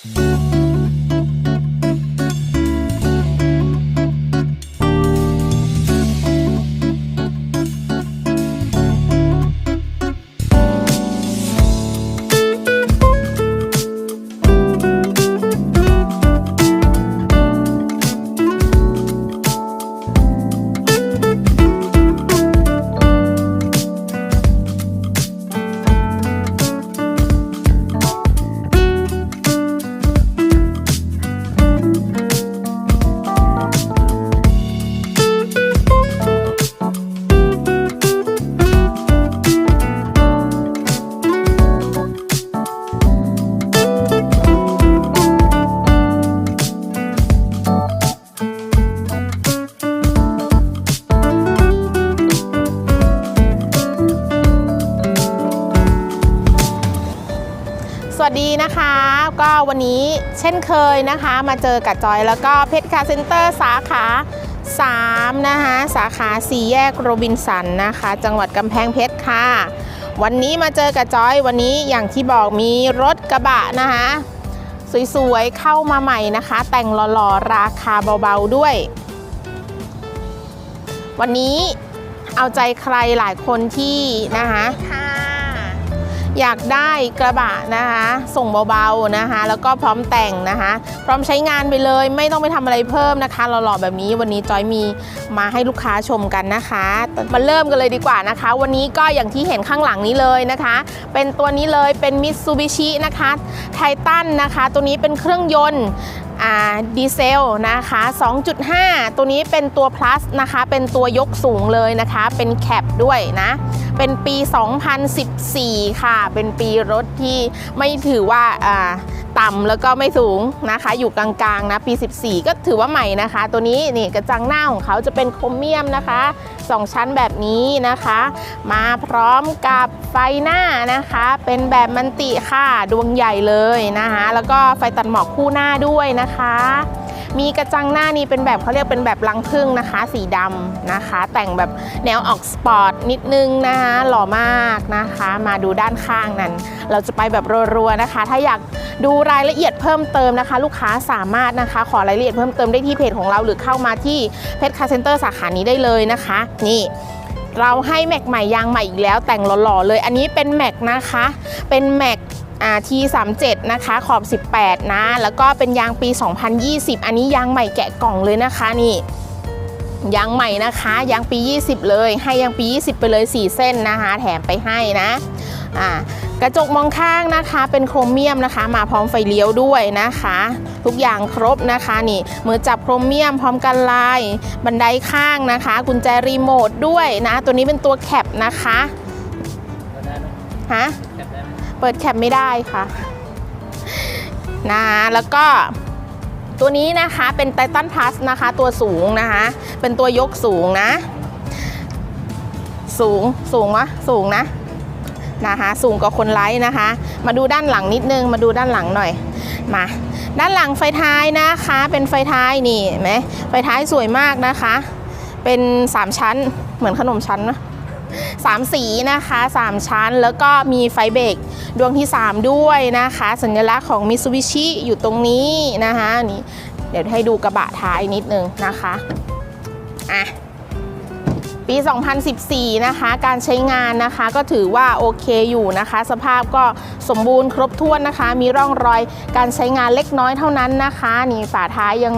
ส นี้เช่นเคยนะคะ มาเจอกับจอยแล้วก็เพชรคาเซ็นเตอร์สาขา 3 นะคะ สาขาสี่แยกโรบินสันนะคะ จังหวัดกำแพงเพชรค่ะ วันนี้มาเจอกับจอยวันนี้อย่างที่บอกมีรถกระบะนะคะ สวยๆ เข้ามาใหม่นะคะ แต่งหล่อๆ ราคาเบาๆด้วย วันนี้เอาใจใครหลายคนที่นะคะ อยากได้กระบะนะคะ ส่งเบาๆนะคะ แล้วก็พร้อมแต่งนะคะ พร้อมใช้งานไปเลย ไม่ต้องไปทำอะไรเพิ่มนะคะหล่อๆแบบนี้วันนี้จอยมีมาให้ลูกค้าชมกันนะคะมาเริ่มกันเลยดีกว่านะคะ วันนี้ก็อย่างที่เห็นข้างหลังนี้เลยนะคะ เป็นตัวนี้เลยเป็นมิตซูบิชินะคะไททันนะคะ ตัวนี้เป็นเครื่องยนต์ ดีเซลนะคะ 2.5 ตัวนี้เป็นตัว plus นะคะ เป็นตัวยกสูงเลยนะคะ เป็นแคปด้วยนะ เป็นปี 2014 ค่ะ เป็นปีรถที่ไม่ถือว่า อ่าต่ำแล้วก็ไม่สูงนะคะ อยู่กลางๆนะปี 14 ก็ถือว่าใหม่นะคะ ตัวนี้นี่กระจังหน้าของเขาจะเป็นโครเมียมนะคะ 2 ชั้นแบบนี้นะคะ มาพร้อมกับไฟหน้านะคะ เป็นแบบมันติค่ะดวงใหญ่เลยนะคะ แล้วก็ไฟตัดหมอกคู่หน้าด้วยนะคะ มีกระจังหน้านี้เป็นแบบเขาเรียกเป็นแบบลังพึ่งนะคะ สีดำนะคะ แต่งแบบแนวออกสปอร์ตนิดนึงนะคะหล่อมากนะคะ มาดูด้านข้างนั้น เราจะไปแบบรัวๆนะคะ ถ้าอยากดูรายละเอียดเพิ่มเติมนะคะ ลูกค้าสามารถนะคะ ขอรายละเอียดเพิ่มเติมได้ที่เพจของเราหรือเข้ามาที่เพชรคาเซ็นเตอร์สาขานี้ได้เลยนะคะ นี่เราให้แม็กใหม่ยางใหม่อีกแล้วแต่งหล่อๆเลย อันนี้เป็นแม็กนะคะ เป็นแม็ก อ่าที37 นะคะขอบ 18 นะ แล้วก็เป็นยางปี 2020 อันนี้ยางใหม่แกะกล่องเลยนะคะนี่ยางใหม่นะคะยางปี 20 เลย ให้ยางปี 20 ไปเลย 4 เส้นนะคะ แถมไปให้นะอ่ากระจกมองข้างนะคะเป็นโครเมียมนะคะ มาพร้อมไฟเลี้ยวด้วยนะคะ ทุกอย่างครบนะคะนี่มือจับโครเมียมพร้อมกันลาย บันไดข้างนะคะ กุญแจรีโมทด้วยนะ ตัวนี้เป็นตัวแคปนะคะฮะ เปิดแคปไม่ได้ค่ะนะแล้วก็ตัวนี้นะคะเป็นไททันพลัสนะคะ ตัวสูงนะคะ เป็นตัวยกสูงนะ สูงสูงวะสูงนะนะคะ สูงกว่าคนไลท์นะคะ มาดูด้านหลังนิดนึงมาดูด้านหลังหน่อยมาด้านหลังไฟท้ายนะคะ เป็นไฟท้ายนี่เห็นไหมไฟท้ายสวยมากนะคะ เป็น 3 ชั้นเหมือนขนมชั้นนะ สามสีนะคะ 3 ชั้น แล้วก็มีไฟเบรกดวงที่ 3 ด้วยนะคะ สัญลักษณ์ของ Mitsubishi อยู่ตรงนี้นะคะนี่เดี๋ยวให้ดูกระบะท้ายนิดนึงนะคะอะ ปี 2014 นะคะ การใช้งานนะคะก็ถือว่าโอเคอยู่นะคะ สภาพก็สมบูรณ์ครบถ้วนนะคะ มีร่องรอยการใช้งานเล็กน้อยเท่านั้นนะคะ นี่ฝาท้ายยัง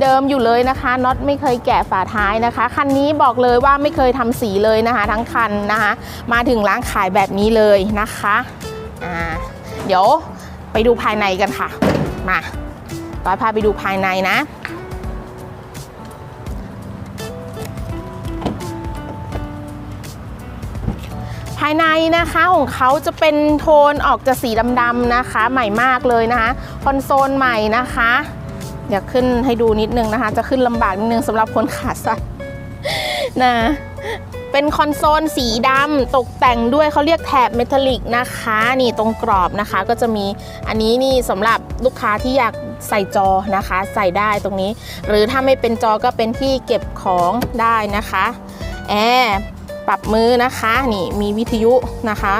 เดิมๆอยู่เลยนะคะน็อตไม่เคยแกะฝาท้ายนะคะ คันนี้บอกเลยว่าไม่เคยทำสีเลยนะคะ ทั้งคันนะคะ มาถึงร้านขายแบบนี้เลยนะคะอ่าเดี๋ยวไปดูภายในกันค่ะ มาต้อยพาไปดูภายในนะายในนะคะของเขาจะเป็นโทนออกจะสีดำๆนะคะ ใหม่มากเลยนะคะคอนโซลใหม่นะคะเดี๋ยวขึ้นให้ดูนิดนึงนะคะ จะขึ้นลำบากนิดนึงสำหรับคนขาสั้นนะเป็นคอนโซลสีดำตกแต่งด้วยเขาเรียกแถบเมทัลลิกนะคะ นี่ตรงกรอบนะคะ ก็จะมีอันนี้นี่สำหรับลูกค้าที่อยากใส่จอนะคะ ใส่ได้ตรงนี้ หรือถ้าไม่เป็นจอก็เป็นที่เก็บของได้นะคะแอร์ ปรับมือนะคะนี่มีวิทยุนะคะ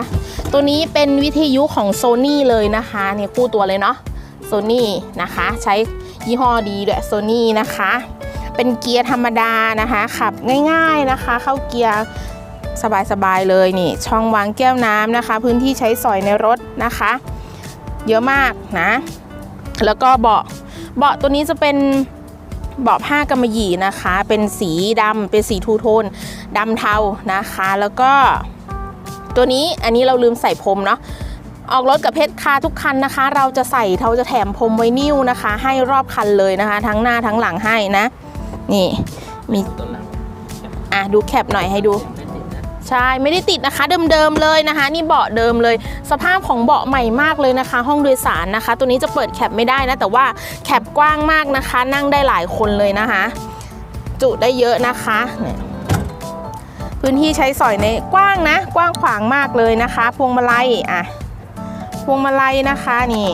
ตัวนี้เป็นวิทยุของ Sony เลยนะคะนี่คู่ตัวเลยเนาะโซนี่นะคะใช้ยี่ห้อดีด้วยโซนี่นะคะ เป็นเกียร์ธรรมดานะคะขับง่ายๆนะคะ เข้าเกียร์สบายๆเลยนี่ ช่องวางแก้วน้ำนะคะ พื้นที่ใช้สอยในรถนะคะ เยอะมากนะ แล้วก็เบาะเบาะตัวนี้จะเป็น เบาะผ้ากำมะหยี่นะคะ เป็นสีดำเป็นสีทูโทนดำเทานะคะ แล้วก็ตัวนี้อันนี้เราลืมใส่พรมเนาะออกรถกับเพชรคาทุกคันนะคะ เราจะใส่เราจะแถมพรมไวนิลนะคะ ให้รอบคันเลยนะคะ ทั้งหน้าทั้งหลังให้นะ นี่มีตัวหลังอะดูแคปหน่อยให้ดูไม่ติดนะ ใช่ไม่ได้ติดนะคะเดิมๆเลยนะคะ นี่เบาะเดิมเลย สภาพของเบาะใหม่มากเลยนะคะ ห้องโดยสารนะคะ ตัวนี้จะเปิดแคปไม่ได้นะแต่ว่าแคปกว้างมากนะคะ นั่งได้หลายคนเลยนะคะ จุได้เยอะนะคะเนี่ยพื้นที่ใช้สอยในกว้างนะ กว้างขวางมากเลยนะคะ พวงมาลัยอะพวงมาลัยนะคะนี่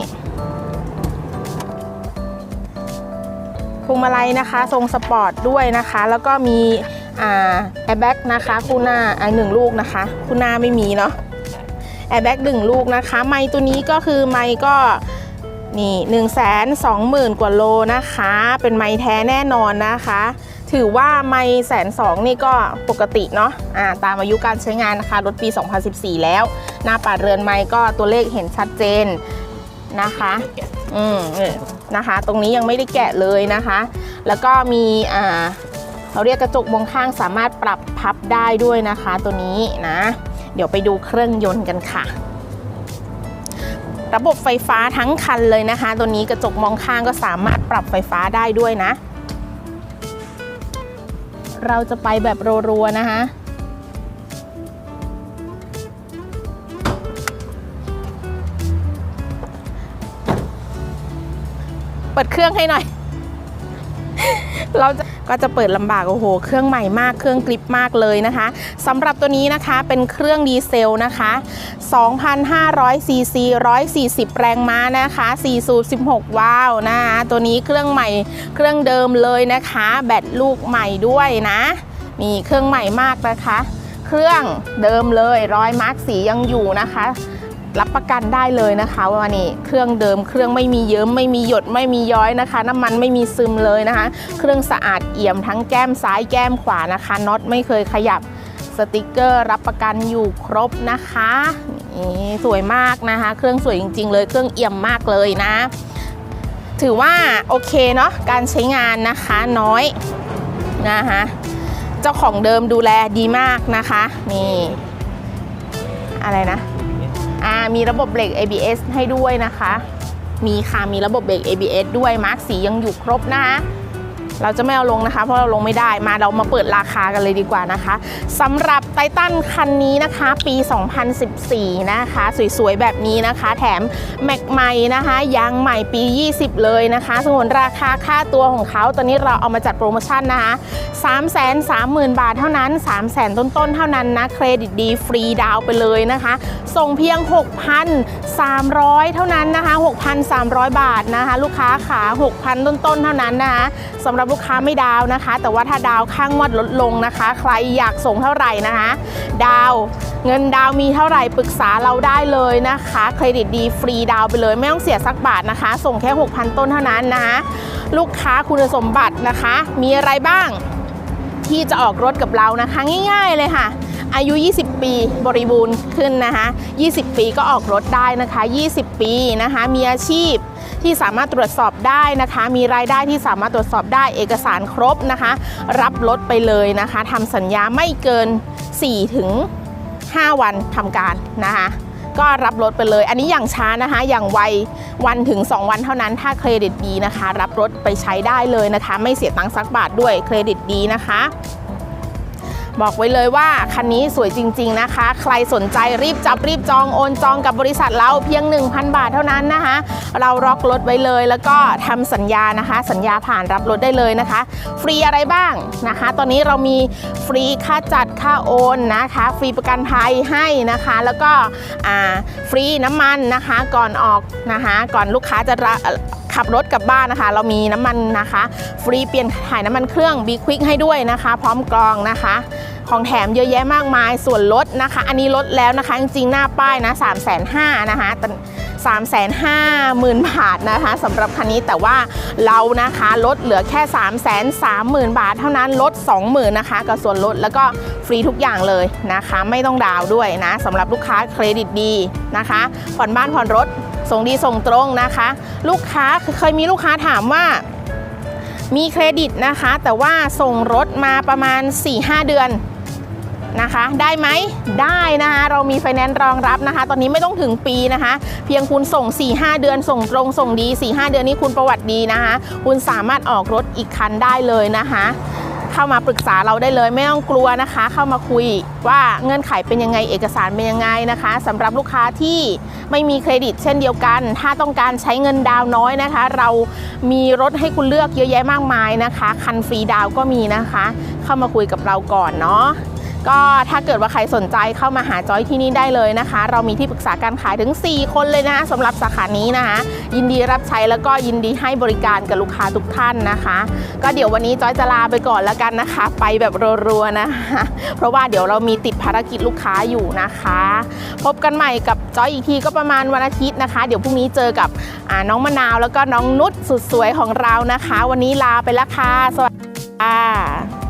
พวงมาลัยนะคะ ทรงสปอร์ตด้วยนะคะ แล้วก็มี แอร์แบ็กนะคะคู่หน้าอ่าหนึ่งลูกนะคะ คู่หน้าไม่มีเนาะแอร์แบ็กหนึ่งลูกนะคะ ไม้ตัวนี้ก็คือไม้ก็นี่หนึ่งแสนสองหมื่นกว่าโลนะคะ เป็นไม้แท้แน่นอนนะคะ ถือว่าไม้แสนสองนี่ก็ปกติเนาะอ่าตามอายุการใช้งานนะคะ รถปี 2014 แล้ว หน้าปัดเรือนไม้ก็ตัวเลขเห็นชัดเจนนะคะ อืมเนี่ยนะคะ ตรงนี้ยังไม่ได้แกะเลยนะคะ แล้วก็มีอ่า เราเรียกกระจกมองข้างสามารถปรับพับได้ด้วยนะคะตัวนี้นะ เดี๋ยวไปดูเครื่องยนต์กันค่ะ ระบบไฟฟ้าทั้งคันเลยนะคะ ตัวนี้กระจกมองข้างก็สามารถปรับไฟฟ้าได้ด้วยนะ เราจะไปแบบรัวๆนะคะเปิดเครื่องให้หน่อย เราจะ ก็จะเปิดลำบากโอ้โห เครื่องใหม่มากเครื่องกริปมากเลยนะคะสำหรับตัวนี้นะคะเป็นเครื่องดีเซลนะคะ2,500ซีซี140 แรงม้านะคะ4สูบ16 วาล์วนะคะตัวนี้เครื่องใหม่เครื่องเดิมเลยนะคะ แบตลูกใหม่ด้วยนะมีเครื่องใหม่มากนะคะ เครื่องเดิมเลยร้อยมาร์กสียังอยู่นะคะ รับประกันได้เลยนะคะว่านี่เครื่องเดิมเครื่องไม่มีเยิ้มไม่มีหยดไม่มีย้อยนะคะ น้ำมันไม่มีซึมเลยนะคะ เครื่องสะอาดเอี่ยมทั้งแก้มซ้ายแก้มขวานะคะน็อตไม่เคยขยับสติกเกอร์รับประกันอยู่ครบนะคะนี่สวยมากนะคะ เครื่องสวยจริง ๆ เลยเครื่องเอี่ยมมากเลยนะ ถือว่าโอเคเนาะการใช้งานนะคะน้อยนะคะเจ้าของเดิมดูแลดีมากนะคะนี่อะไรนะ อ่ามีระบบเบรก ABS ให้ด้วยนะคะ มีค่ะมีระบบเบรก ABS ด้วยมาร์กสียังอยู่ครบนะคะ เราจะไม่เอาลงนะคะ เพราะเราลงไม่ได้มาเรามาเปิดราคากันเลยดีกว่านะคะสำหรับไททันคันนี้นะคะ ปี 2014 นะคะ สวยๆ แบบนี้นะคะ แถมแม็กใหม่นะคะยางใหม่ปี 20 เลยนะคะส่วนราคาค่าตัวของเขาตอนนี้เราเอามาจัดโปรโมชั่นนะคะ 330,000 บาทเท่านั้น 300,000ต้นๆ เท่านั้นนะ เครดิตดีฟรีดาวไปเลยนะคะ ส่งเพียง 6,300 เท่านั้นนะคะ 6,300 บาทนะคะ ลูกค้าขา 6,000 ต้นๆ เท่านั้นนะคะสำหรับลูกค้าไม่ดาวนะคะ แต่ว่าถ้าดาวข้างงวดลดลงนะคะ ใครอยากส่งเท่าไหร่นะคะ ดาวเงินดาวมีเท่าไหร่ปรึกษาเราได้เลยนะคะ เครดิตดีฟรีดาวไปเลย ไม่ต้องเสียสักบาทนะคะ ส่งแค่ 6,000 ต้นเท่านั้นนะคะลูกค้าคุณสมบัตินะคะ มีอะไรบ้างที่จะออกรถกับเรานะคะ ง่าย ๆเลยค่ะ อายุ 20 ปีบริบูรณ์ขึ้นนะคะ 20 ปีก็ออกรถได้นะคะ 20 ปีนะคะ มีอาชีพที่สามารถตรวจสอบได้นะคะ มีรายได้ที่สามารถตรวจสอบได้เอกสารครบนะคะ รับรถไปเลยนะคะทำสัญญาไม่เกิน 4 ถึง 5 วันทำการนะคะก็รับรถไปเลย อันนี้อย่างช้านะคะ อย่างไววันถึง 2 วันเท่านั้น ถ้าเครดิตดีนะคะ รับรถไปใช้ได้เลยนะคะ ไม่เสียตังค์สักบาทด้วย เครดิตดีนะคะ บอกไว้เลยว่าคันนี้สวยจริง ๆนะคะ ใครสนใจรีบจับรีบจองโอนจองกับบริษัทเราเพียง 1,000 บาทเท่านั้นนะคะ เราล็อกรถไว้เลย แล้วก็ทำสัญญานะคะ สัญญาผ่านรับรถได้เลยนะคะ ฟรีอะไรบ้างนะคะ ตอนนี้เรามีฟรีค่าจัดค่าโอนนะคะ ฟรีประกันภัยให้นะคะ แล้วก็ฟรีน้ำมันนะคะก่อนออกนะคะ ก่อนลูกค้าจะระ ขับรถกลับบ้านนะคะ เรามีน้ำมันนะคะ ฟรีเปลี่ยนถ่ายน้ำมันเครื่อง b ีควิกให้ด้วยนะคะ พร้อมกรองนะคะ ของแถมเยอะแยะมากมายส่วนลดนะคะ อันนี้ลดแล้วนะคะ จริงๆ หน้าป้ายนะ3 5 0 0 0นะคะแต่3 5 0 0 0 0 บาทนะคะสำหรับคันนี้แต่ว่าเรานะคะลดเหลือแค่ 3 3 0 0 0 0 บาท เท่านั้นลด 20,000นะคะกับส่วนลดแล้วก็ฟรีทุกอย่างเลยนะคะ ไม่ต้องดาวด้วยนะสำหรับลูกค้าเครดิตดีนะคะผ่อนบ้านผ่อนรถ ส่งดีส่งตรงนะคะ ลูกค้าเคยมีลูกค้าถามว่ามีเครดิตนะคะ แต่ว่าส่งรถมาประมาณ 4-5 เดือนนะคะ ได้ไหมได้นะคะ เรามีไฟแนนซ์รองรับนะคะ ตอนนี้ไม่ต้องถึงปีนะคะ เพียงคุณส่ง 4-5 เดือน ส่งตรงส่งดี 4-5 เดือนนี้คุณประวัติดีนะคะ คุณสามารถออกรถอีกคันได้เลยนะคะ เข้ามาปรึกษาเราได้เลย ไม่ต้องกลัวนะคะ เข้ามาคุยว่าเงื่อนไขเป็นยังไงเอกสารเป็นยังไงนะคะสำหรับลูกค้าที่ไม่มีเครดิตเช่นเดียวกัน ถ้าต้องการใช้เงินดาวน้อยนะคะ เรามีรถให้คุณเลือกเยอะแยะมากมายนะคะ คันฟรีดาวก็มีนะคะ เข้ามาคุยกับเราก่อนเนาะ ก็ถ้าเกิดว่าใครสนใจเข้ามาหาจอยที่นี่ได้เลยนะคะ เรามีที่ปรึกษาการขายถึง 4 คนเลยนะคะสำหรับสาขานี้นะคะ ยินดีรับใช้แล้วก็ยินดีให้บริการกับลูกค้าทุกท่านนะคะ ก็เดี๋ยววันนี้จอยจะลาไปก่อนแล้วกันนะคะ ไปแบบรัวๆนะคะเพราะว่าเดี๋ยวเรามีติดภารกิจลูกค้าอยู่นะคะ พบกันใหม่กับจอยอีกทีก็ประมาณวันอาทิตย์นะคะ เดี๋ยวพรุ่งนี้เจอกับน้องมะนาวแล้วก็น้องนุชสุดสวยของเรานะคะ วันนี้ลาไปแล้วค่ะสวัสดีค่ะ